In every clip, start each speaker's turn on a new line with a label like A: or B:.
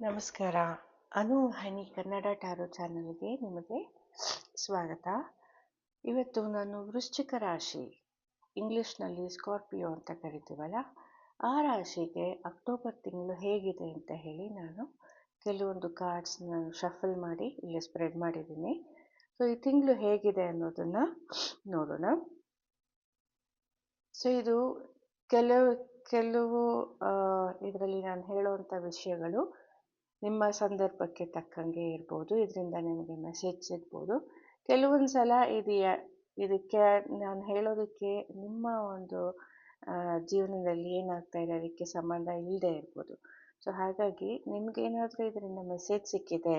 A: ನಮಸ್ಕಾರ. ಅನು ಹನಿ ಕನ್ನಡ ಟಾರೋ ಚಾನಲ್ಗೆ ನಿಮಗೆ ಸ್ವಾಗತ. ಇವತ್ತು ನಾನು ವೃಶ್ಚಿಕ ರಾಶಿ, ಇಂಗ್ಲೀಷ್ನಲ್ಲಿ ಸ್ಕಾರ್ಪಿಯೋ ಅಂತ ಕರಿತೀವಲ್ಲ, ಆ ರಾಶಿಗೆ ಅಕ್ಟೋಬರ್ ತಿಂಗಳು ಹೇಗಿದೆ ಅಂತ ಹೇಳಿ ನಾನು ಕೆಲವೊಂದು ಕಾರ್ಡ್ಸ್ ನಾನು ಶಫಲ್ ಮಾಡಿ ಇಲ್ಲಿ ಸ್ಪ್ರೆಡ್ ಮಾಡಿದ್ದೀನಿ. ಸೊ, ಈ ತಿಂಗಳು ಹೇಗಿದೆ ಅನ್ನೋದನ್ನು ನೋಡೋಣ. ಸೊ, ಇದು ಕೆಲವು ಕೆಲವು ಇದರಲ್ಲಿ ನಾನು ಹೇಳುವಂಥ ವಿಷಯಗಳು ನಿಮ್ಮ ಸಂದರ್ಭಕ್ಕೆ ತಕ್ಕಂಗೆ ಇರ್ಬೋದು. ಇದರಿಂದ ನಿಮಗೆ ಮೆಸೇಜ್ ಸಿಗ್ಬೋದು. ಕೆಲವೊಂದು ಸಲ ಇದು ಇದಕ್ಕೆ ನಾನು ಹೇಳೋದಕ್ಕೆ ನಿಮ್ಮ ಒಂದು ಜೀವನದಲ್ಲಿ ಏನಾಗ್ತಾ ಇದೆ, ಅದಕ್ಕೆ ಸಂಬಂಧ ಇಲ್ಲದೆ ಇರ್ಬೋದು. ಸೊ ಹಾಗಾಗಿ ನಿಮಗೇನಾದರೂ ಇದರಿಂದ ಮೆಸೇಜ್ ಸಿಕ್ಕಿದೆ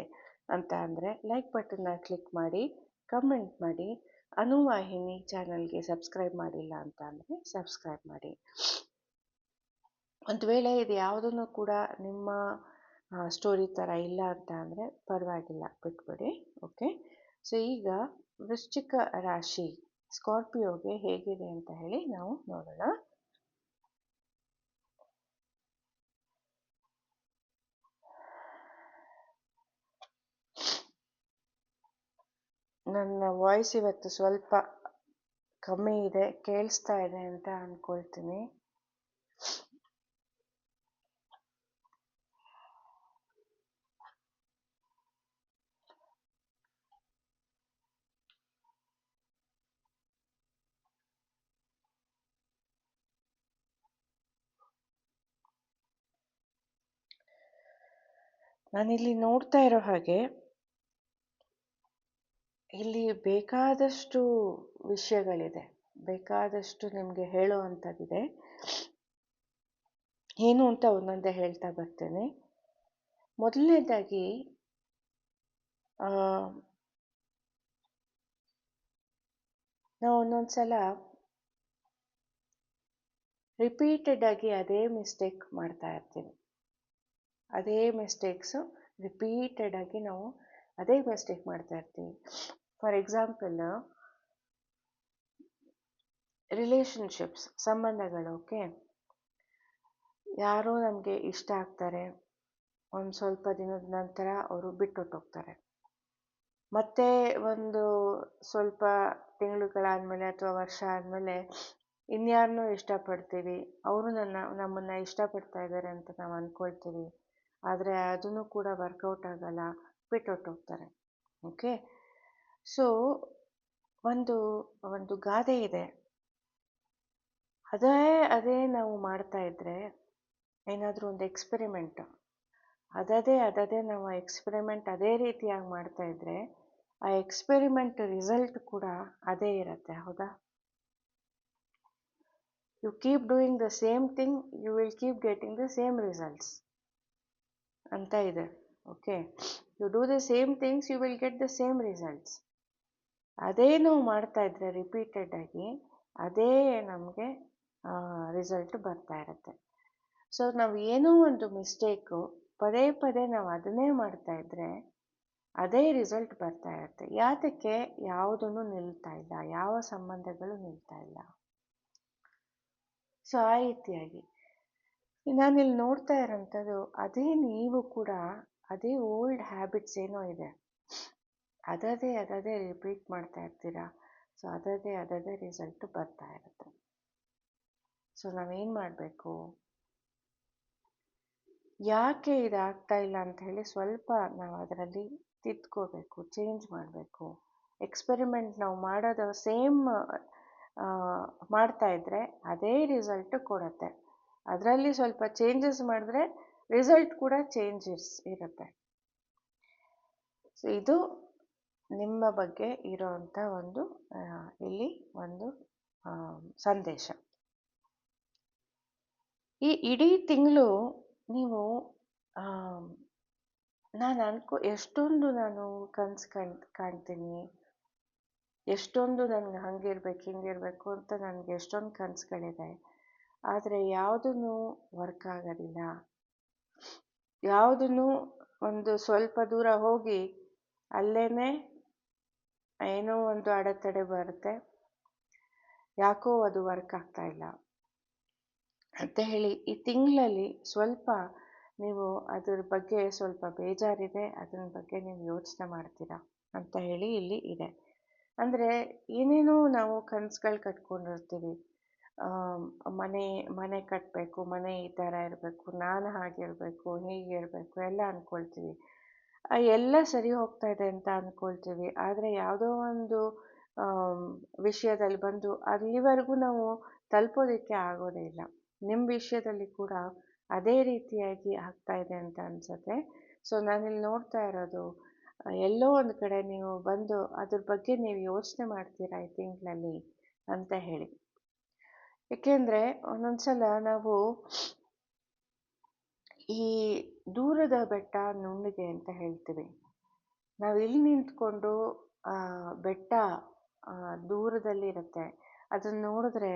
A: ಅಂತ ಅಂದರೆ ಲೈಕ್ ಬಟನ್ನ ಕ್ಲಿಕ್ ಮಾಡಿ ಕಮೆಂಟ್ ಮಾಡಿ. ಅನುವಾಹಿನಿ ಚಾನಲ್ಗೆ ಸಬ್ಸ್ಕ್ರೈಬ್ ಮಾಡಿಲ್ಲ ಅಂತ ಅಂದರೆ ಸಬ್ಸ್ಕ್ರೈಬ್ ಮಾಡಿ. ಒಂದು ವೇಳೆ ಇದು ಯಾವುದನ್ನು ಕೂಡ ನಿಮ್ಮ ಸ್ಟೋರಿ ಥರ ಇಲ್ಲ ಅಂತ ಅಂದರೆ ಪರವಾಗಿಲ್ಲ, ಬಿಟ್ಬಿಡಿ ಓಕೆ ಸೊ ಈಗ ವೃಶ್ಚಿಕ ರಾಶಿ ಸ್ಕಾರ್ಪಿಯೋಗೆ ಹೇಗಿದೆ ಅಂತ ಹೇಳಿ ನಾವು ನೋಡೋಣ. ನನ್ನ ವಾಯ್ಸ್ ಇವತ್ತು ಸ್ವಲ್ಪ ಕಮ್ಮಿ ಇದೆ, ಕೇಳಿಸ್ತಾ ಇದೆ ಅಂತ ಅಂದ್ಕೊಳ್ತೀನಿ ನಾನಿಲ್ಲಿ ನೋಡ್ತಾ ಇರೋ ಹಾಗೆ, ಇಲ್ಲಿ ಬೇಕಾದಷ್ಟು ವಿಷಯಗಳಿದೆ. ಬೇಕಾದಷ್ಟು ನಿಮಗೆ ಹೇಳೋ ಏನು ಅಂತ ಒಂದೊಂದೇ ಹೇಳ್ತಾ ಬರ್ತೇನೆ. ಮೊದಲನೇದಾಗಿ ನಾವು ಒಂದೊಂದ್ಸಲ ರಿಪೀಟೆಡ್ ಆಗಿ ಅದೇ ಮಿಸ್ಟೇಕ್ ಮಾಡ್ತಾ ಇರ್ತೀವಿ ಅದೇ ಮಿಸ್ಟೇಕ್ಸು ರಿಪೀಟೆಡ್ ಆಗಿ ನಾವು ಅದೇ ಮಿಸ್ಟೇಕ್ ಮಾಡ್ತಾ ಇರ್ತೀವಿ. ಫಾರ್ ಎಕ್ಸಾಂಪಲ್ ರಿಲೇಷನ್ಶಿಪ್ಸ್ ಸಂಬಂಧಗಳು ಓಕೆ ಯಾರೋ ನಮಗೆ ಇಷ್ಟ ಆಗ್ತಾರೆ, ಒಂದು ಸ್ವಲ್ಪ ದಿನದ ನಂತರ ಅವರು ಬಿಟ್ಟೊಟ್ಟೋಗ್ತಾರೆ ಮತ್ತೆ ಒಂದು ಸ್ವಲ್ಪ ತಿಂಗಳುಗಳಾದಮೇಲೆ ಅಥವಾ ವರ್ಷ ಆದಮೇಲೆ ಇನ್ಯಾರನ್ನೂ ಇಷ್ಟಪಡ್ತೀವಿ, ಅವರು ನನ್ನ ನಮ್ಮನ್ನು ಇಷ್ಟಪಡ್ತಾ ಇದ್ದಾರೆ ಅಂತ ನಾವು ಅಂದ್ಕೊಳ್ತೀವಿ ಆದರೆ ಅದೂ ಕೂಡ ವರ್ಕೌಟ್ ಆಗಲ್ಲ ಬಿಟ್ಟೊಟ್ಟೋಗ್ತಾರೆ ಓಕೆ ಸೊ ಒಂದು ಒಂದು ಗಾದೆ ಇದೆ. ಅದೇ ಅದೇ ನಾವು ಮಾಡ್ತಾ ಇದ್ದರೆ ಏನಾದರೂ ಒಂದು ಎಕ್ಸ್ಪೆರಿಮೆಂಟ್ ಅದದೇ ಅದದೇ ನಾವು ಎಕ್ಸ್ಪೆರಿಮೆಂಟ್ ಅದೇ ರೀತಿಯಾಗಿ ಮಾಡ್ತಾ ಇದ್ದರೆ ಆ ಎಕ್ಸ್ಪೆರಿಮೆಂಟ್ ರಿಸಲ್ಟ್ ಕೂಡ ಅದೇ ಇರುತ್ತೆ, ಹೌದಾ? You keep doing the same thing you will keep getting the same results ಅಂತ ಇದೆ. Okay you do the same things you will get the same results ಅದೇ ನಾವು ಮಾಡ್ತಾ ಇದ್ರೆ ರಿಪೀಟೆಡ್ ಆಗಿ, ಅದೇ ನಮಗೆ ರಿಸಲ್ಟ್ ಬರ್ತಾ ಇರುತ್ತೆ. ಸೊ ನಾವು ಏನೋ ಒಂದು ಮಿಸ್ಟೇಕು ಪದೇ ಪದೇ ನಾವು ಅದನ್ನೇ ಮಾಡ್ತಾ ಇದ್ರೆ, ಅದೇ ರಿಸಲ್ಟ್ ಬರ್ತಾ ಇರುತ್ತೆ. ಯಾತಕ್ಕೆ ಯಾವುದನ್ನು ನಿಲ್ತಾ ಇಲ್ಲ, ಯಾವ ಸಂಬಂಧಗಳು ನಿಲ್ತಾ ಇಲ್ಲ. ಸೊ ಆ ರೀತಿಯಾಗಿ. ನಾನಿಲ್ಲಿ ನೋಡ್ತಾ ಇರೋಂಥದ್ದು ಅದೇ ನೀವು ಕೂಡ ಅದೇ ಓಲ್ಡ್ ಹ್ಯಾಬಿಟ್ಸ್ ಏನೋ ಇದೆ. ಅದದೇ ಅದದೇ ರಿಪೀಟ್ ಮಾಡ್ತಾ ಇರ್ತೀರಾ? ಸೊ, ಅದದೇ ಅದದೇ ರಿಸಲ್ಟ್ ಬರ್ತಾ ಇರುತ್ತೆ. ಸೊ, ನಾವೇನು ಮಾಡಬೇಕು? ಯಾಕೆ ಇದಾಗ್ತಾ ಇಲ್ಲ ಅಂತ ಹೇಳಿ ಸ್ವಲ್ಪ ನಾವು ಅದರಲ್ಲಿ ತಿದ್ಕೋಬೇಕು ಚೇಂಜ್ ಮಾಡಬೇಕು. ಎಕ್ಸ್ಪೆರಿಮೆಂಟ್ ನಾವು ಮಾಡೋದು ಸೇಮ್ ಮಾಡ್ತಾ ಇದ್ದರೆ ಅದೇ ರಿಸಲ್ಟ್ ಕೊಡುತ್ತೆ. ಅದರಲ್ಲಿ ಸ್ವಲ್ಪ ಚೇಂಜಸ್ ಮಾಡಿದ್ರೆ ರಿಸಲ್ಟ್ ಕೂಡ ಚೇಂಜಸ್ ಇರುತ್ತೆ. ಸೊ ಇದು ನಿಮ್ಮ ಬಗ್ಗೆ ಇರೋವಂಥ ಒಂದು ಇಲ್ಲಿ ಒಂದು ಸಂದೇಶ. ಈ ಇಡೀ ತಿಂಗಳು ನೀವು ನಾನು ಅನ್ಕೋ, ಎಷ್ಟೊಂದು ನಾನು ಕನ್ಸು ಕಾಣ್, ಕಾಣ್ತೀನಿ. ಎಷ್ಟೊಂದು ನನಗೆ ಹಂಗಿರ್ಬೇಕು, ಹಿಂಗಿರ್ಬೇಕು ಅಂತ ನನಗೆ ಎಷ್ಟೊಂದು ಕನಸುಗಳಿದೆ. ಆದರೆ ಯಾವುದೂ ವರ್ಕ್ ಆಗೋದಿಲ್ಲ. ಯಾವುದೂ ಒಂದು ಸ್ವಲ್ಪ ದೂರ ಹೋಗಿ ಅಲ್ಲೇ ಏನೋ ಒಂದು ಅಡೆತಡೆ ಬರುತ್ತೆ. ಯಾಕೋ ಅದು ವರ್ಕ್ ಆಗ್ತಾ ಇಲ್ಲ. ಅಂತ ಹೇಳಿ ಈ ತಿಂಗಳಲ್ಲಿ ಸ್ವಲ್ಪ ನೀವು ಅದ್ರ ಬಗ್ಗೆ ಸ್ವಲ್ಪ ಬೇಜಾರಿದೆ ಅದರ ಬಗ್ಗೆ ನೀವು ಯೋಚನೆ ಮಾಡ್ತೀರಾ ಅಂತ ಹೇಳಿ ಇಲ್ಲಿ ಇದೆ. ಅಂದರೆ ಏನೇನೋ ನಾವು ಕನಸುಗಳು ಕಟ್ಕೊಂಡಿರ್ತೀವಿ. ಮನೆ ಮನೆ ಕಟ್ಟಬೇಕು ಮನೆ ಈ ಥರ ಇರಬೇಕು, ನಾನು ಹಾಗಿರಬೇಕು ಹೀಗಿರಬೇಕು ಎಲ್ಲ ಅಂದ್ಕೊಳ್ತೀವಿ ಎಲ್ಲ ಸರಿ ಹೋಗ್ತಾ ಇದೆ ಅಂತ ಅಂದ್ಕೊಳ್ತೀವಿ ಆದರೆ ಯಾವುದೋ ಒಂದು ವಿಷಯದಲ್ಲಿ ಬಂದು ಅಲ್ಲಿವರೆಗೂ ನಾವು ತಲುಪೋದಕ್ಕೆ ಆಗೋದೇ ಇಲ್ಲ. ನಿಮ್ಮ ವಿಷಯದಲ್ಲಿ ಕೂಡ ಅದೇ ರೀತಿಯಾಗಿ ಆಗ್ತಾ ಇದೆ ಅಂತ ಅನಿಸುತ್ತೆ. ಸೊ, ನಾನಿಲ್ಲಿ ನೋಡ್ತಾ ಇರೋದು ಎಲ್ಲೋ ಒಂದು ಕಡೆ ನೀವು ಬಂದು ಅದ್ರ ಬಗ್ಗೆ ನೀವು ಯೋಚನೆ ಮಾಡ್ತೀರಾ ಈ ತಿಂಗಳಲ್ಲಿ ಅಂತ ಹೇಳಿ. ಏಕೆಂದರೆ ಒಂದೊಂದ್ಸಲ ನಾವು ಈ ದೂರದ ಬೆಟ್ಟ ನುಣ್ಣಗೆ ಅಂತ ಹೇಳ್ತೀವಿ. ನಾವು ಇಲ್ಲಿ ನಿಂತ್ಕೊಂಡು ಬೆಟ್ಟ ದೂರದಲ್ಲಿ ಇರುತ್ತೆ. ಅದನ್ನು ನೋಡಿದ್ರೆ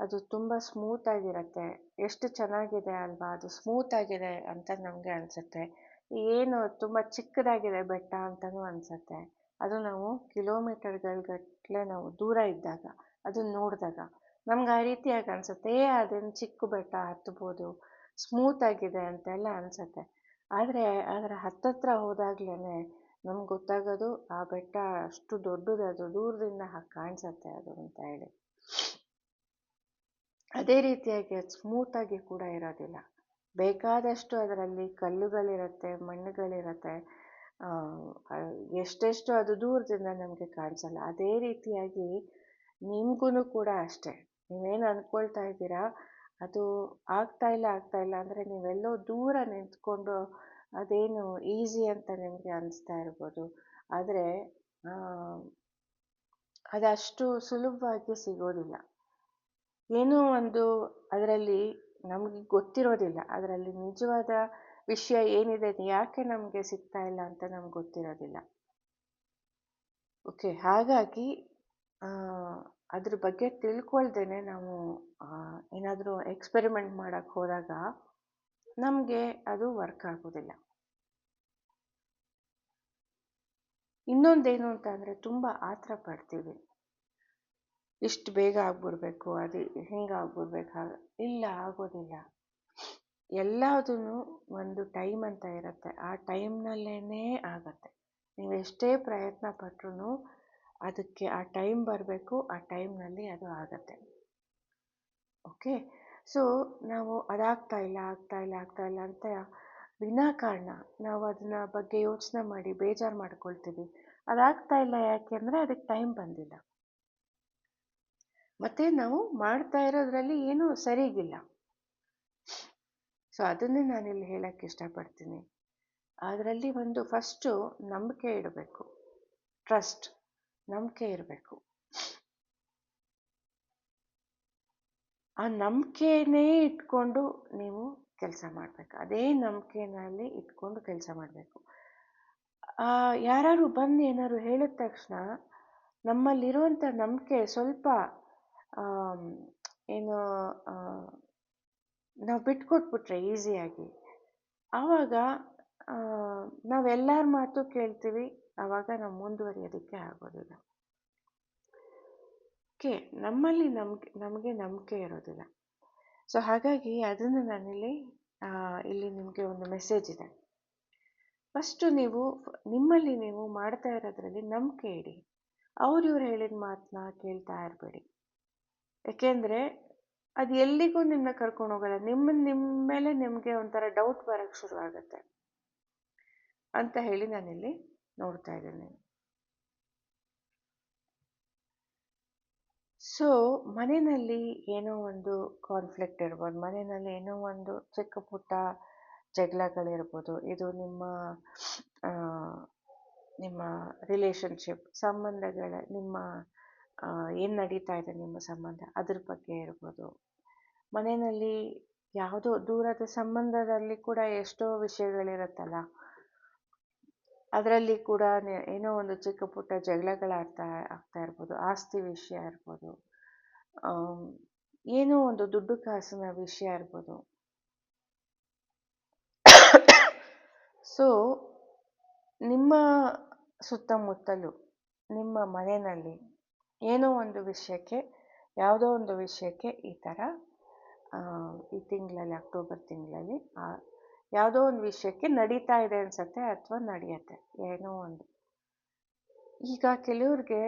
A: ಅದು ತುಂಬ ಸ್ಮೂತ್ ಆಗಿರುತ್ತೆ. ಎಷ್ಟು ಚೆನ್ನಾಗಿದೆ ಅಲ್ವಾ? ಅದು ಸ್ಮೂತ್ ಆಗಿದೆ ಅಂತ ನಮಗೆ ಅನಿಸುತ್ತೆ. ಏನು ತುಂಬ ಚಿಕ್ಕದಾಗಿದೆ ಬೆಟ್ಟ ಅಂತಲೂ ಅನಿಸುತ್ತೆ. ಅದು ನಾವು ಕಿಲೋಮೀಟರ್ಗಳಗಟ್ಟಲೆ ನಾವು ದೂರ ಇದ್ದಾಗ ಅದನ್ನ ನೋಡಿದಾಗ. ನಮ್ಗೆ ಆ ರೀತಿಯಾಗಿ ಅನಿಸುತ್ತೆ, ಏ, ಅದೇನು ಚಿಕ್ಕ ಬೆಟ್ಟ ಹತ್ಬೋದು ಸ್ಮೂತ್ ಆಗಿದೆ ಅಂತೆಲ್ಲ ಅನಿಸುತ್ತೆ. ಆದರೆ, ಅದರ ಹತ್ತತ್ರ ಹೋದಾಗ್ಲೇ ನಮ್ಗೆ ಗೊತ್ತಾಗೋದು ಆ ಬೆಟ್ಟ ಅಷ್ಟು ದೊಡ್ಡದು, ಅದು ದೂರದಿಂದ ಹಾಗೆ ಕಾಣಿಸುತ್ತೆ ಅದು ಅಂತ ಹೇಳಿ. ಅದೇ ರೀತಿಯಾಗಿ ಅದು ಸ್ಮೂತಾಗಿ ಕೂಡ ಇರೋದಿಲ್ಲ. ಬೇಕಾದಷ್ಟು ಅದರಲ್ಲಿ ಕಲ್ಲುಗಳಿರುತ್ತೆ, ಮಣ್ಣುಗಳಿರುತ್ತೆ ಎಷ್ಟೆಷ್ಟು ಅದು ದೂರದಿಂದ ನಮಗೆ ಕಾಣಿಸಲ್ಲ. ಅದೇ ರೀತಿಯಾಗಿ ನಿಮಗೂ ಕೂಡ ಅಷ್ಟೇ. ನೀವೇನು ಅಂದ್ಕೊಳ್ತಾ ಇದ್ದೀರಾ? ಅದು ಆಗ್ತಾ ಇಲ್ಲ ಆಗ್ತಾ ಇಲ್ಲ ಅಂದರೆ ನೀವೆಲ್ಲೋ ದೂರ ನಿಂತ್ಕೊಂಡು ಅದೇನು ಈಸಿ ಅಂತ ನಿಮಗೆ ಅನಿಸ್ತಾ ಇರ್ಬೋದು. ಆದರೆ ಅದಷ್ಟು ಸುಲಭವಾಗಿ ಸಿಗೋದಿಲ್ಲ. ಏನೋ ಒಂದು ಅದರಲ್ಲಿ ನಮಗೆ ಗೊತ್ತಿರೋದಿಲ್ಲ. ಅದರಲ್ಲಿ ನಿಜವಾದ ವಿಷಯ ಏನಿದೆ ಯಾಕೆ ನಮಗೆ ಸಿಗ್ತಾ ಇಲ್ಲ ಅಂತ ನಮ್ಗೆ ಗೊತ್ತಿರೋದಿಲ್ಲ. ಓಕೆ, ಹಾಗಾಗಿ ಅದ್ರ ಬಗ್ಗೆ ತಿಳ್ಕೊಳ್ದೇನೆ ನಾವು ಏನಾದರೂ ಎಕ್ಸ್ಪೆರಿಮೆಂಟ್ ಮಾಡೋಕ್ಕೆ ಹೋದಾಗ ನಮಗೆ ಅದು ವರ್ಕ್ ಆಗೋದಿಲ್ಲ. ಇನ್ನೊಂದೇನು ಅಂತ ಅಂದರೆ ತುಂಬ ಆತರ ಪಡ್ತೀವಿ. ಇಷ್ಟು ಬೇಗ ಆಗ್ಬಿಡ್ಬೇಕು, ಅದು ಹೆಂಗೆ ಆಗ್ಬಿಡ್ಬೇಕು, ಹಾಗೆ ಇಲ್ಲ, ಆಗೋದಿಲ್ಲ. ಎಲ್ಲದೂ ಒಂದು ಟೈಮ್ ಅಂತ ಇರುತ್ತೆ. ಆ ಟೈಮ್ನಲ್ಲೇ ಆಗತ್ತೆ. ನೀವು ಎಷ್ಟೇ ಪ್ರಯತ್ನ ಪಟ್ರೂ ಅದಕ್ಕೆ ಆ ಟೈಮ್ ಬರಬೇಕು, ಆ ಟೈಮ್ನಲ್ಲಿ ಅದು ಆಗತ್ತೆ. ಓಕೆ? ಸೊ, ನಾವು ಅದಾಗ್ತಾ ಇಲ್ಲ, ಆಗ್ತಾ ಇಲ್ಲ ಆಗ್ತಾ ಇಲ್ಲ ಅಂತ ವಿನಾಕಾರಣ ನಾವು ಅದನ್ನ ಬಗ್ಗೆ ಯೋಚನೆ ಮಾಡಿ, ಬೇಜಾರು ಮಾಡ್ಕೊಳ್ತೀವಿ. ಅದಾಗ್ತಾ ಇಲ್ಲ ಯಾಕೆ ಅಂದರೆ ಅದಕ್ಕೆ ಟೈಮ್ ಬಂದಿಲ್ಲ. ಮತ್ತೆ ನಾವು ಮಾಡ್ತಾ ಇರೋದ್ರಲ್ಲಿ ಏನೂ ಸರಿಗಿಲ್ಲ. ಸೊ, ಅದನ್ನೇ ನಾನಿಲ್ಲಿ ಹೇಳಕ್ಕೆ ಇಷ್ಟಪಡ್ತೀನಿ. ಅದರಲ್ಲಿ ಒಂದು ಫಸ್ಟು ನಂಬಿಕೆ ಇಡಬೇಕು. ಟ್ರಸ್ಟ್. ನಂಬಿಕೆ ಇರಬೇಕು. ಆ ನಂಬಿಕೆನೇ ಇಟ್ಕೊಂಡು ನೀವು ಕೆಲಸ ಮಾಡಬೇಕು. ಅದೇ ನಂಬಿಕೆನಲ್ಲಿ ಇಟ್ಕೊಂಡು ಕೆಲಸ ಮಾಡಬೇಕು. ಯಾರು ಬಂದು ಏನಾದ್ರು ಹೇಳಿದ ತಕ್ಷಣ ನಮ್ಮಲ್ಲಿರುವಂಥ ನಂಬಿಕೆ ಸ್ವಲ್ಪ ಏನು ನಾವು ಬಿಟ್ಕೊಟ್ಬಿಟ್ರೆ ಈಸಿಯಾಗಿ ಆವಾಗ ನಾವೆಲ್ಲರ ಮಾತು ಕೇಳ್ತೀವಿ. ಆವಾಗ ನಾವು ಮುಂದುವರಿಯೋದಕ್ಕೆ ಆಗೋದಿಲ್ಲ. ಓಕೆ, ನಮ್ಮಲ್ಲಿ ನಮ್ಗೆ, ನಮಗೆ ನಂಬಿಕೆ ಇರೋದಿಲ್ಲ. ಸೊ ಹಾಗಾಗಿ ಅದನ್ನು ನಾನಿಲ್ಲಿ ಇಲ್ಲಿ ನಿಮಗೆ ಒಂದು ಮೆಸೇಜ್ ಇದೆ. ಫಸ್ಟು ನೀವು, ನಿಮ್ಮಲ್ಲಿ ನೀವು ಮಾಡ್ತಾ ಇರೋದ್ರಲ್ಲಿ ನಂಬಿಕೆ ಇಡಿ. ಅವ್ರು ಇವ್ರು ಹೇಳಿದ ಮಾತನ್ನ ಕೇಳ್ತಾ ಇರಬೇಡಿ. ಯಾಕೆಂದರೆ ಅದು ಎಲ್ಲಿಗೂ ನಿಮ್ಮನ್ನ ಕರ್ಕೊಂಡು ಹೋಗಲ್ಲ. ನಿಮ್ಮ ನಿಮ್ಮ ಮೇಲೆ ನಿಮಗೆ ಒಂಥರ ಡೌಟ್ ಬರೋಕ್ಕೆ ಶುರು ಆಗುತ್ತೆ ಅಂತ ಹೇಳಿ ನಾನಿಲ್ಲಿ ನೋಡ್ತಾ ಇದ್ದೇನೆ ಸೊ ಮನೆಯಲ್ಲಿ ಏನೋ ಒಂದು ಕಾನ್ಫ್ಲಿಕ್ಟ್ ಇರ್ಬೋದು, ಮನೆಯಲ್ಲಿ ಏನೋ ಒಂದು ಚಿಕ್ಕ ಪುಟ್ಟ ಜಗಳಗಳಿರ್ಬೋದು, ಇದು ನಿಮ್ಮ ನಿಮ್ಮ ರಿಲೇಷನ್ಶಿಪ್ ಸಂಬಂಧಗಳ, ನಿಮ್ಮ ಏನು ನಡೀತಾ ಇದೆ ನಿಮ್ಮ ಸಂಬಂಧ, ಅದ್ರ ಬಗ್ಗೆ ಇರ್ಬೋದು. ಮನೆಯಲ್ಲಿ ಯಾವುದೋ ದೂರದ ಸಂಬಂಧದಲ್ಲಿ ಕೂಡ ಎಷ್ಟೋ ವಿಷಯಗಳಿರುತ್ತಲ್ಲ ಅದರಲ್ಲಿ ಕೂಡ ಏನೋ ಒಂದು ಚಿಕ್ಕ ಪುಟ್ಟ ಜಗಳಗಳಾಗ್ತಾ ಆಗ್ತಾ ಇರ್ಬೋದು, ಆಸ್ತಿ ವಿಷಯ ಇರ್ಬೋದು ಏನೋ ಒಂದು ದುಡ್ಡು ಕಾಸಿನ ವಿಷಯ ಇರ್ಬೋದು. ಸೊ ನಿಮ್ಮ ಸುತ್ತಮುತ್ತಲು, ನಿಮ್ಮ ಮನೆಯಲ್ಲಿ ಏನೋ ಒಂದು ವಿಷಯಕ್ಕೆ, ಯಾವುದೋ ಒಂದು ವಿಷಯಕ್ಕೆ ಈ ಥರ ಈ ತಿಂಗಳಲ್ಲಿ, ಅಕ್ಟೋಬರ್ ತಿಂಗಳಲ್ಲಿ ಯಾವುದೋ ಒಂದು ವಿಷಯಕ್ಕೆ ನಡೀತಾ ಇದೆ ಅನ್ಸತ್ತೆ ಅಥವಾ ನಡೆಯತ್ತೆ. ಏನೋ ಒಂದು. ಈಗ ಕೆಲವ್ರಿಗೆ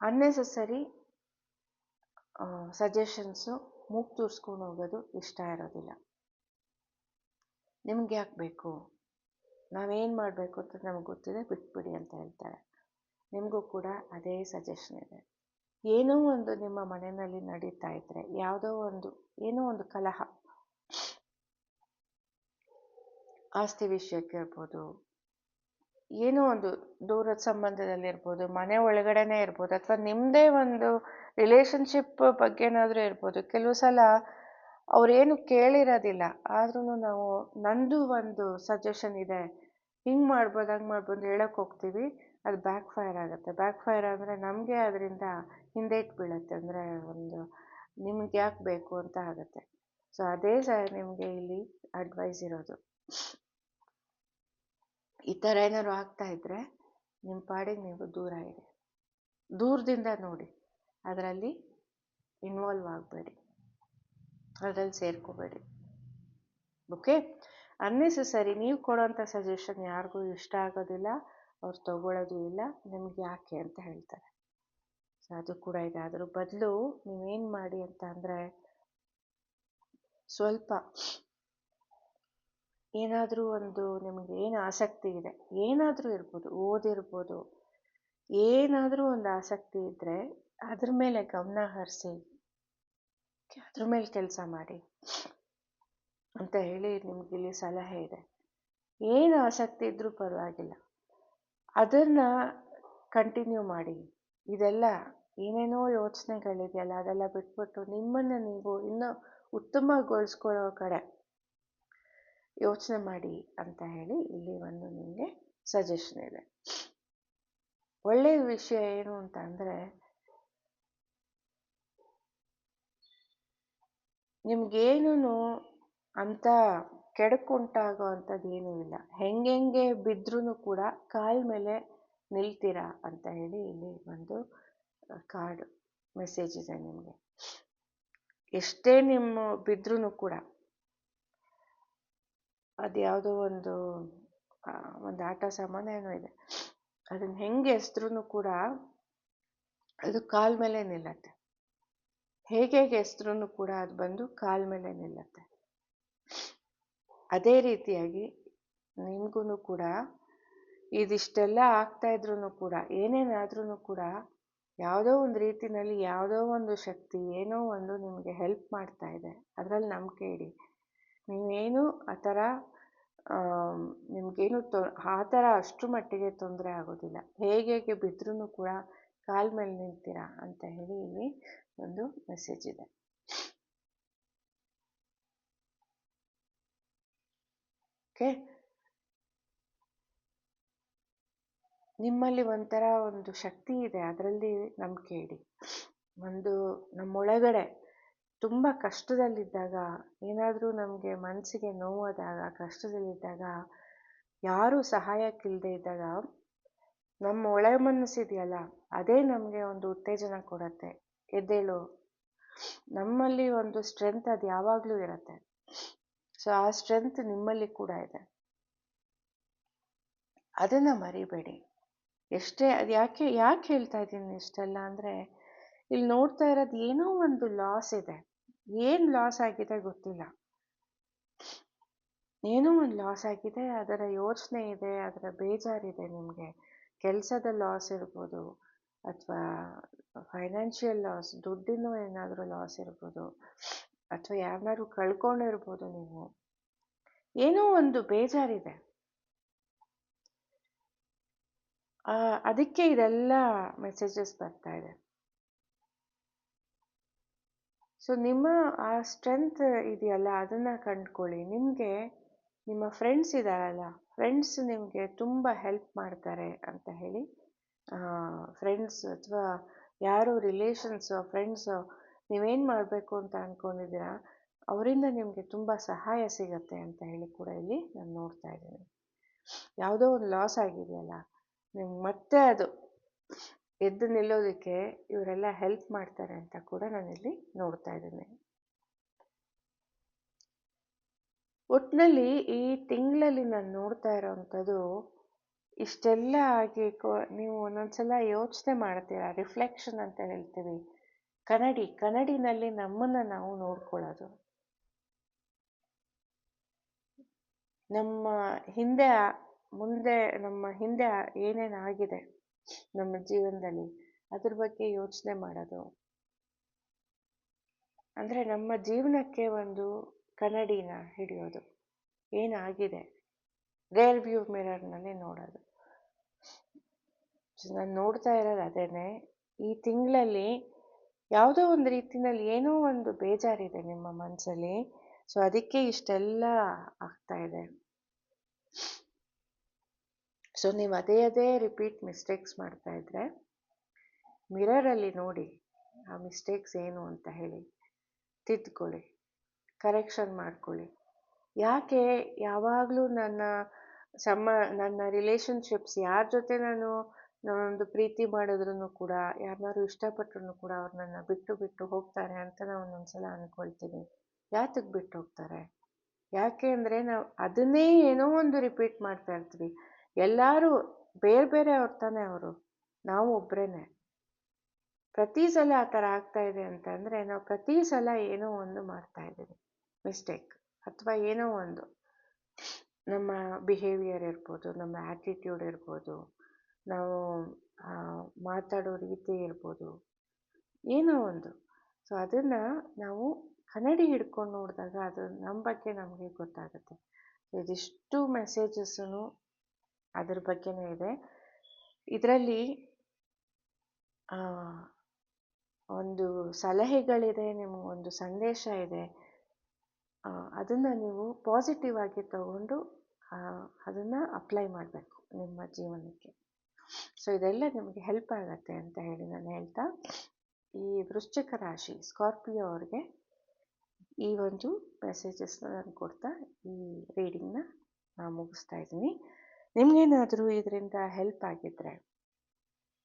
A: ಅನ್ನೆಸೆಸರಿ ಸಜೆಷನ್ಸು ಮೂಗ್ ತೂರಿಸ್ಕೊಂಡು ಹೋಗೋದು ಇಷ್ಟ ಇರೋದಿಲ್ಲ. ನಿಮ್ಗೆ ಯಾಕೆ ಬೇಕು? ನಾವೇನು ಮಾಡಬೇಕು ಅಂತ ನಮ್ಗೆ ಗೊತ್ತಿದೆ, ಬಿಟ್ಬಿಡಿ ಅಂತ ಹೇಳ್ತಾರೆ. ನಿಮಗೂ ಕೂಡ ಅದೇ ಸಜೆಷನ್ ಇದೆ. ಏನೋ ಒಂದು ನಿಮ್ಮ ಮನೆಯಲ್ಲಿ ನಡೀತಾ ಇದ್ರೆ, ಯಾವುದೋ ಒಂದು, ಏನೋ ಒಂದು ಕಲಹ. ಆಸ್ತಿ ವಿಷಯಕ್ಕೆ ಇರ್ಬೋದು. ಏನೋ ಒಂದು ದೂರದ ಸಂಬಂಧದಲ್ಲಿ ಇರ್ಬೋದು, ಮನೆ ಒಳಗಡೆನೇ ಇರ್ಬೋದು, ಅಥವಾ ನಿಮ್ಮದೇ ಒಂದು ರಿಲೇಶನ್ಶಿಪ್ ಬಗ್ಗೆನಾದರೂ ಇರ್ಬೋದು. ಕೆಲವು ಸಲ ಅವ್ರೇನು ಕೇಳಿರೋದಿಲ್ಲ. ಆದ್ರೂ ನಾವು ನಂದು ಒಂದು ಸಜೆಷನ್ ಇದೆ. ಹಿಂಗೆ ಮಾಡ್ಬೋದು, ಹಂಗೆ ಮಾಡ್ಬೋದು ಹೇಳಕ್ಕೆ ಹೋಗ್ತೀವಿ. ಅದು ಬ್ಯಾಕ್ ಫೈರ್ ಆಗುತ್ತೆ. ಬ್ಯಾಕ್ ಫೈರ್ ಅಂದರೆ ನಮಗೆ ಅದರಿಂದ ಹಿಂದೆ ಬೀಳುತ್ತೆ ಅಂದರೆ ಒಂದು ನಿಮ್ಗೆ ಯಾಕೆ ಬೇಕು ಅಂತ ಆಗುತ್ತೆ. ಸೊ ಅದೇ ಸರ್ ನಿಮಗೆ ಇಲ್ಲಿ ಅಡ್ವೈಸ್ ಇರೋದು. ಈ ಥರ ಏನಾದ್ರು ಆಗ್ತಾ ಇದ್ರೆ ನಿಮ್ಮ ಪಾಡಿಗೆ ನೀವು ದೂರ ಇರಿ. ದೂರದಿಂದ ನೋಡಿ. ಅದರಲ್ಲಿ ಇನ್ವಾಲ್ವ್ ಆಗಬೇಡಿ. ಅದರಲ್ಲಿ ಸೇರ್ಕೋಬೇಡಿ. ಓಕೆ ಅನ್ನೆಸೆಸರಿ ನೀವು ಕೊಡೋಂಥ ಸಜೆಷನ್ ಯಾರಿಗೂ ಇಷ್ಟ ಆಗೋದಿಲ್ಲ, ಅವ್ರು ತಗೊಳ್ಳೋದು ಇಲ್ಲ, ನಿಮ್ಗೆ ಯಾಕೆ ಅಂತ ಹೇಳ್ತಾರೆ. ಸೊ ಅದು ಕೂಡ ಇದೆ. ಅದ್ರ ಬದಲು ನೀವೇನು ಮಾಡಿ ಅಂತ ಅಂದರೆ ಸ್ವಲ್ಪ ಏನಾದರೂ ಒಂದು ನಿಮಗೆ ಏನು ಆಸಕ್ತಿ ಇದೆ, ಏನಾದರೂ ಇರ್ಬೋದು, ಓದಿರ್ಬೋದು, ಏನಾದರೂ ಒಂದು ಆಸಕ್ತಿ ಇದ್ದರೆ ಅದ್ರ ಮೇಲೆ ಗಮನ ಹರಿಸಿ, ಅದ್ರ ಮೇಲೆ ಕೆಲಸ ಮಾಡಿ ಅಂತ ಹೇಳಿ ನಿಮ್ಗೆ ಇಲ್ಲಿ ಸಲಹೆ ಇದೆ. ಏನು ಆಸಕ್ತಿ ಇದ್ದರೂ ಪರವಾಗಿಲ್ಲ. ಅದನ್ನು ಕಂಟಿನ್ಯೂ ಮಾಡಿ. ಇದೆಲ್ಲ ಏನೇನೋ ಯೋಚನೆಗಳಿದೆಯಲ್ಲ, ಅದೆಲ್ಲ ಬಿಟ್ಬಿಟ್ಟು ನಿಮ್ಮನ್ನು ನೀವು ಇನ್ನೂ ಉತ್ತಮಗೊಳಿಸ್ಕೊಳ್ಳೋ ಕಡೆ ಯೋಚನೆ ಮಾಡಿ ಅಂತ ಹೇಳಿ ಇಲ್ಲಿ ಒಂದು ನಿಮಗೆ ಸಜೆಷನ್ ಇದೆ. ಒಳ್ಳೆಯ ವಿಷಯ ಏನು ಅಂತ ಅಂದರೆ ನಿಮ್ಗೇನು ಅಂತ ಕೆಡಕುಂಟಾಗೋ ಅಂಥದ್ದು ಏನೂ ಇಲ್ಲ. ಹೆಂಗೆಂಗೆ ಬಿದ್ದರೂ ಕೂಡ ಕಾಲ ಮೇಲೆ ನಿಲ್ತೀರಾ ಅಂತ ಹೇಳಿ ಇಲ್ಲಿ ಒಂದು ಕಾರ್ಡ್ ಮೆಸೇಜ್ ಇದೆ ನಿಮಗೆ. ಎಷ್ಟೇ ನಿಮ್ಮ ಬಿದ್ದರೂ ಕೂಡ. ಅದು ಯಾವುದೋ ಒಂದು ಒಂದು ಆಟ ಸಾಮಾನು ಏನೋ ಇದೆ. ಅದನ್ನು ಹೆಂಗೆ ಎಸ್ದ್ರೂ ಕೂಡ ಅದು ಕಾಲ ಮೇಲೆ ನಿಲ್ಲತ್ತೆ. ಹೇಗೆ ಹೇಗೆ ಕೂಡ ಅದು ಬಂದು ಕಾಲ ಮೇಲೆ ನಿಲ್ಲತ್ತೆ. ಅದೇ ರೀತಿಯಾಗಿ ನಿಮಗೂ ಕೂಡ ಇದಿಷ್ಟೆಲ್ಲ ಆಗ್ತಾ ಇದ್ರೂ ಕೂಡ ಏನೇನಾದ್ರೂ ಕೂಡ ಯಾವುದೋ ಒಂದು ರೀತಿನಲ್ಲಿ ಯಾವುದೋ ಒಂದು ಶಕ್ತಿ ಏನೋ ಒಂದು ನಿಮಗೆ ಹೆಲ್ಪ್ ಮಾಡ್ತಾ ಇದೆ. ಅದರಲ್ಲಿ ನಂಬಿಕೆ ಇಡಿ. ನೀವೇನು ಆ ಥರ ನಿಮಗೇನು ತೊ, ಆ ಥರ ಅಷ್ಟರ ಮಟ್ಟಿಗೆ ತೊಂದರೆ ಆಗೋದಿಲ್ಲ. ಹೇಗೆ ಬಿದ್ದರೂ ಕೂಡ ಕಾಲ ಮೇಲೆ ನಿಂತೀರ ಅಂತ ಹೇಳಿ ಇಲ್ಲಿ ಒಂದು ಮೆಸೇಜ್ ಇದೆ. ಓಕೆ. ನಿಮ್ಮಲ್ಲಿ ಒಂಥರ ಒಂದು ಶಕ್ತಿ ಇದೆ, ಅದರಲ್ಲಿ ನಂಬಿಕೆ ಇಡಿ. ಒಂದು ನಮ್ಮೊಳಗಡೆ ತುಂಬ ಕಷ್ಟದಲ್ಲಿದ್ದಾಗ, ಏನಾದರೂ ನಮಗೆ ಮನಸ್ಸಿಗೆ ನೋವಾದಾಗ, ಕಷ್ಟದಲ್ಲಿದ್ದಾಗ, ಯಾರೂ ಸಹಾಯಕ್ಕಿಲ್ಲದೆ ಇದ್ದಾಗ, ನಮ್ಮ ಒಳ ಮನಸ್ಸಿದೆಯಲ್ಲ, ಅದೇ ನಮಗೆ ಒಂದು ಉತ್ತೇಜನ ಕೊಡತ್ತೆ. ಎದ್ದೇಳು. ನಮ್ಮಲ್ಲಿ ಒಂದು ಸ್ಟ್ರೆಂತ್ ಅದು ಯಾವಾಗಲೂ ಇರುತ್ತೆ. ಸೊ ಆ ಸ್ಟ್ರೆಂತ್ ನಿಮ್ಮಲ್ಲಿ ಕೂಡ ಇದೆ. ಅದನ್ನು ಮರಿಬೇಡಿ. ಎಷ್ಟೇ, ಅದು ಯಾಕೆ ಯಾಕೆ ಹೇಳ್ತಾ ಇದ್ದೀನಿ ಇಷ್ಟೆಲ್ಲ ಅಂದರೆ ಇಲ್ಲಿ ನೋಡ್ತಾ ಇರೋದು ಏನೋ ಒಂದು ಲಾಸ್ ಇದೆ. ಏನು ಲಾಸ್ ಆಗಿದೆ ಗೊತ್ತಿಲ್ಲ. ಏನೋ ಒಂದು ಲಾಸ್ ಆಗಿದೆ, ಅದರ ಯೋಚನೆ ಇದೆ, ಅದರ ಬೇಜಾರಿದೆ ನಿಮಗೆ. ಕೆಲಸದ ಲಾಸ್ ಇರ್ಬೋದು, ಅಥವಾ ಫೈನಾನ್ಷಿಯಲ್ ಲಾಸ್ ದುಡ್ಡಿನ ಏನಾದರೂ ಲಾಸ್ ಇರ್ಬೋದು, ಅಥವಾ ಯಾರನ್ನಾದ್ರೂ ಕಳ್ಕೊಂಡಿರ್ಬೋದು ನೀವು. ಏನೋ ಒಂದು ಬೇಜಾರಿದೆ. ಅದಕ್ಕೆ ಇದೆಲ್ಲ ಮೆಸೇಜಸ್ ಬರ್ತಾ ಇದೆ. ಸೊ ನಿಮ್ಮ, ಆ ಸ್ಟ್ರೆಂತ್ ಇದೆಯಲ್ಲ, ಅದನ್ನು ಕಂಡ್ಕೊಳ್ಳಿ. ನಿಮಗೆ, ನಿಮ್ಮ ಫ್ರೆಂಡ್ಸ್ ಇದ್ದಾರಲ್ಲ ಫ್ರೆಂಡ್ಸ್ ನಿಮಗೆ ತುಂಬ ಹೆಲ್ಪ್ ಮಾಡ್ತಾರೆ ಅಂತ ಹೇಳಿ. ಫ್ರೆಂಡ್ಸ್ ಅಥವಾ ಯಾರು ರಿಲೇಷನ್ಸು ಫ್ರೆಂಡ್ಸು ನೀವೇನು ಮಾಡಬೇಕು ಅಂತ ಅಂದ್ಕೊಂಡಿದ್ದೀರಾ ಅವರಿಂದ ನಿಮಗೆ ತುಂಬ ಸಹಾಯ ಸಿಗತ್ತೆ ಅಂತ ಹೇಳಿ ಕೂಡ ಇಲ್ಲಿ ನಾನು ನೋಡ್ತಾ ಇದ್ದೀನಿ. ಯಾವುದೋ ಒಂದು ಲಾಸ್ ಆಗಿದೆಯಲ್ಲ ನಿಮ್ಗೆ ಮತ್ತೆ ಅದು ಎದ್ದು ನಿಲ್ಲೋದಕ್ಕೆ ಇವರೆಲ್ಲ ಹೆಲ್ಪ್ ಮಾಡ್ತಾರೆ ಅಂತ ಕೂಡ ನಾನಿಲ್ಲಿ ನೋಡ್ತಾ ಇದ್ದೀನಿ. ಒಟ್ಟಿನಲ್ಲಿ ಈ ತಿಂಗಳಲ್ಲಿ ನಾನು ನೋಡ್ತಾ ಇರೋವಂಥದ್ದು ಇಷ್ಟೆಲ್ಲ ಆಗಿ ನೀವು ಒಂದೊಂದ್ಸಲ ಯೋಚನೆ ಮಾಡ್ತೀರಾ ರಿಫ್ಲೆಕ್ಷನ್ ಅಂತ ಹೇಳ್ತೀವಿ. ಕನ್ನಡಿ, ಕನ್ನಡಿನಲ್ಲಿ ನಮ್ಮನ್ನು ನಾವು ನೋಡ್ಕೊಳ್ಳೋದು. ನಮ್ಮ ಹಿಂದೆ, ಮುಂದೆ, ನಮ್ಮ ಹಿಂದೆ ಏನೇನಾಗಿದೆ? ನಮ್ಮ ಜೀವನದಲ್ಲಿ ಅದ್ರ ಬಗ್ಗೆ ಯೋಚನೆ ಮಾಡೋದು. ಅಂದ್ರೆ ನಮ್ಮ ಜೀವನಕ್ಕೆ ಒಂದು ಕನ್ನಡಿನ ಹಿಡಿಯೋದು. ಏನಾಗಿದೆ? ರೇರ್ ವ್ಯೂ ಮಿರರ್ನಲ್ಲಿ ನೋಡೋದು. ನಾನು ನೋಡ್ತಾ ಇರೋದು ಅದೇನೆ, ಈ ತಿಂಗಳಲ್ಲಿ ಯಾವುದೋ ಒಂದು ರೀತಿನಲ್ಲಿ ಏನೋ ಒಂದು ಬೇಜಾರಿದೆ ನಿಮ್ಮ ಮನಸ್ಸಲ್ಲಿ ಸೊ ಅದಕ್ಕೆ ಇಷ್ಟೆಲ್ಲ ಆಗ್ತಾ ಇದೆ. ಸೊ ನೀವು ಅದೇ ಅದೇ ರಿಪೀಟ್ ಮಿಸ್ಟೇಕ್ಸ್ ಮಾಡ್ತಾ ಇದ್ರೆ ಮಿರರಲ್ಲಿ ನೋಡಿ, ಆ ಮಿಸ್ಟೇಕ್ಸ್ ಏನು ಅಂತ ಹೇಳಿ, ತಿದ್ಕೊಳ್ಳಿ ಕರೆಕ್ಷನ್ ಮಾಡ್ಕೊಳ್ಳಿ. ಯಾಕೆ ಯಾವಾಗಲೂ ನನ್ನ ಸಮ, ನನ್ನ ರಿಲೇಶನ್ಶಿಪ್ಸ್ ಯಾರ ಜೊತೆ ನಾನು ನಾನೊಂದು ಪ್ರೀತಿ ಮಾಡಿದ್ರು ಕೂಡ ಯಾರನ್ನಾರು ಇಷ್ಟಪಟ್ಟರು ಕೂಡ ಅವ್ರು ನನ್ನ ಬಿಟ್ಟು ಬಿಟ್ಟು ಹೋಗ್ತಾರೆ ಅಂತ ನಾವು ಒಂದೊಂದ್ಸಲ ಅಂದ್ಕೊಳ್ತೀವಿ ಯಾತಕ್ಕೆ ಬಿಟ್ಟು ಹೋಗ್ತಾರೆ? ಯಾಕೆ ಅಂದರೆ ನಾವು ಅದನ್ನೇ ಏನೋ ಒಂದು ರಿಪೀಟ್ ಮಾಡ್ತಾ ಇರ್ತೀವಿ. ಎಲ್ಲರೂ ಬೇರೆ ಬೇರೆ ಅವ್ರು ತಾನೇ ಅವರು. ನಾವು ಒಬ್ಬರೇನೆ ಪ್ರತಿ ಸಲ ಆ ಥರ ಆಗ್ತಾ ಇದೆ ಅಂತಂದರೆ ನಾವು ಪ್ರತಿ ಸಲ ಏನೋ ಒಂದು ಮಾಡ್ತಾ ಇದ್ದೀವಿ. ಮಿಸ್ಟೇಕ್ ಅಥವಾ ಏನೋ ಒಂದು. ನಮ್ಮ ಬಿಹೇವಿಯರ್ ಇರ್ಬೋದು, ನಮ್ಮ ಆ್ಯಟಿಟ್ಯೂಡ್ ಇರ್ಬೋದು, ನಾವು ಮಾತಾಡೋ ರೀತಿ ಇರ್ಬೋದು. ಏನೋ ಒಂದು. ಸೊ, ಅದನ್ನು ನಾವು ಕನ್ನಡಿ ಹಿಡ್ಕೊಂಡು ನೋಡಿದಾಗ ಅದು ನಮ್ಮ ಬಗ್ಗೆ ನಮಗೆ ಗೊತ್ತಾಗುತ್ತೆ. ಇದಿಷ್ಟು ಮೆಸೇಜಸ್ಸು ಅದ್ರ ಬಗ್ಗೆನೇ ಇದೆ. ಇದರಲ್ಲಿ ಒಂದು ಸಲಹೆಗಳಿದೆ ಒಂದು ಸಂದೇಶ ಇದೆ. ಅದನ್ನು ನೀವು ಪಾಸಿಟಿವ್ ಆಗಿ ತಗೊಂಡು ಅದನ್ನು ಅಪ್ಲೈ ಮಾಡಬೇಕು ನಿಮ್ಮ ಜೀವನಕ್ಕೆ. ಸೊ ಇದೆಲ್ಲ ನಿಮಗೆ ಹೆಲ್ಪ್ ಆಗತ್ತೆ ಅಂತ ಹೇಳಿ ನಾನು ಹೇಳ್ತಾ, ಈ ವೃಶ್ಚಿಕ ರಾಶಿ ಸ್ಕಾರ್ಪಿಯೋ ಅವ್ರಿಗೆ ಈ ಒಂದು ಮೆಸೇಜಸ್ನ ನಾನು ಕೊಡ್ತಾ, ಈ ರೀಡಿಂಗ್ನ ಮುಗಿಸ್ತಾ ಇದ್ದೀನಿ. ನಿಮಗೇನಾದರೂ ಇದರಿಂದ ಹೆಲ್ಪ್ ಆಗಿದ್ದರೆ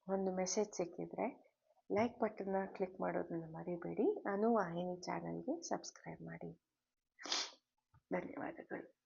A: ಒಂದು ಮೆಸೇಜ್ ಸಿಕ್ಕಿದ್ರೆ ಲೈಕ್ ಬಟನ್ನ ಕ್ಲಿಕ್ ಮಾಡೋದನ್ನು ಮರಿಬೇಡಿ. ಅನು ವಾಹಿನಿ ಚಾನಲ್ಗೆ ಸಬ್ಸ್ಕ್ರೈಬ್ ಮಾಡಿ. ಧನ್ಯವಾದಗಳು.